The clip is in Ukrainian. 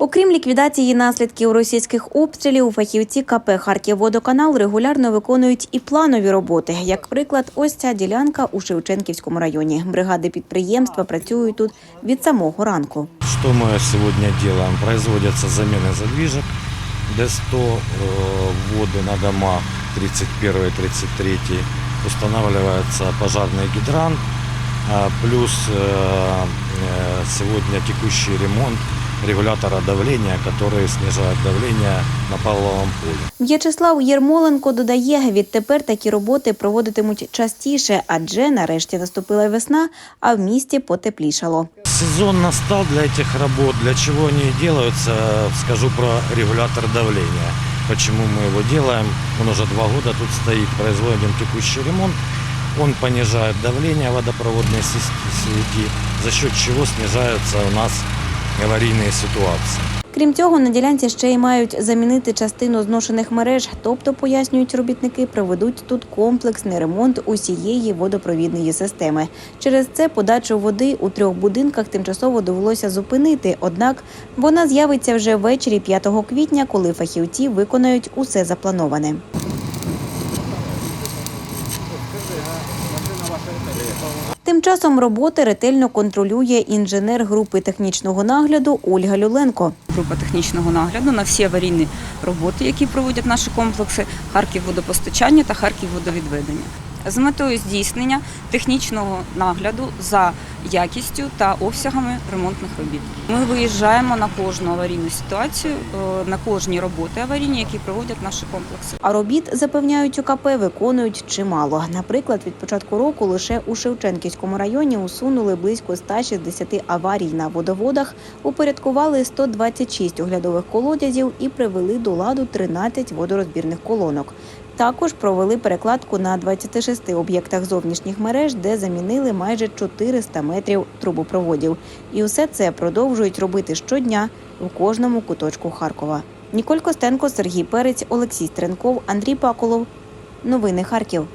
Окрім ліквідації наслідків російських обстрілів, фахівці КП «Харківводоканал» регулярно виконують і планові роботи. Як приклад, ось ця ділянка у Шевченківському районі. Бригади підприємства працюють тут від самого ранку. Что мы сегодня делаем? Производятся замены задвижек Д100, э, вводы на домах 31-33, устанавливается пожарный гидрант, а, плюс э, э, сегодня текущий ремонт регулятора давления, который снижает давление на паловом поле. В'ячеслав Єрмоленко додає, відтепер такі роботи проводитимуть частіше, адже нарешті наступила весна, а в місті потеплішало. Сезон настал для этих работ. Для чего они делаются, скажу про регулятор давления. Почему мы его делаем? Он уже два года тут стоит, производим текущий ремонт. Он понижает давление водопроводной сети, сети, за счет чего снижаются у нас аварийные ситуации. Крім цього, на ділянці ще й мають замінити частину зношених мереж, тобто, пояснюють робітники, проведуть тут комплексний ремонт усієї водопровідної системи. Через це подачу води у трьох будинках тимчасово довелося зупинити. Однак вона з'явиться вже ввечері 5 квітня, коли фахівці виконають усе заплановане. Тим часом роботи ретельно контролює інженер групи технічного нагляду Ольга Люленко. група технічного нагляду на всі аварійні роботи, які проводять наші комплекси Харківводопостачання та Харківводовідведення. З метою здійснення технічного нагляду за якістю та обсягами ремонтних робіт. Ми виїжджаємо на кожну аварійну ситуацію, е, на кожні роботи аварійні, які проводять наші комплекси. А робіт запевняють у КП виконують чимало. Наприклад, від початку року лише у Шевченківському районі усунули близько 160 аварій на водоводах, упорядкували 126 оглядових колодязів і привели до ладу 13 водорозбірних колонок. Також провели перекладку на 26 об'єктах зовнішніх мереж, де замінили майже 400 метрів трубопроводів. І усе це продовжують робити щодня у кожному куточку Харкова. Ніколь Костенко, Сергій Перець, Олексій Стренков, Андрій Паколов. Новини Харків.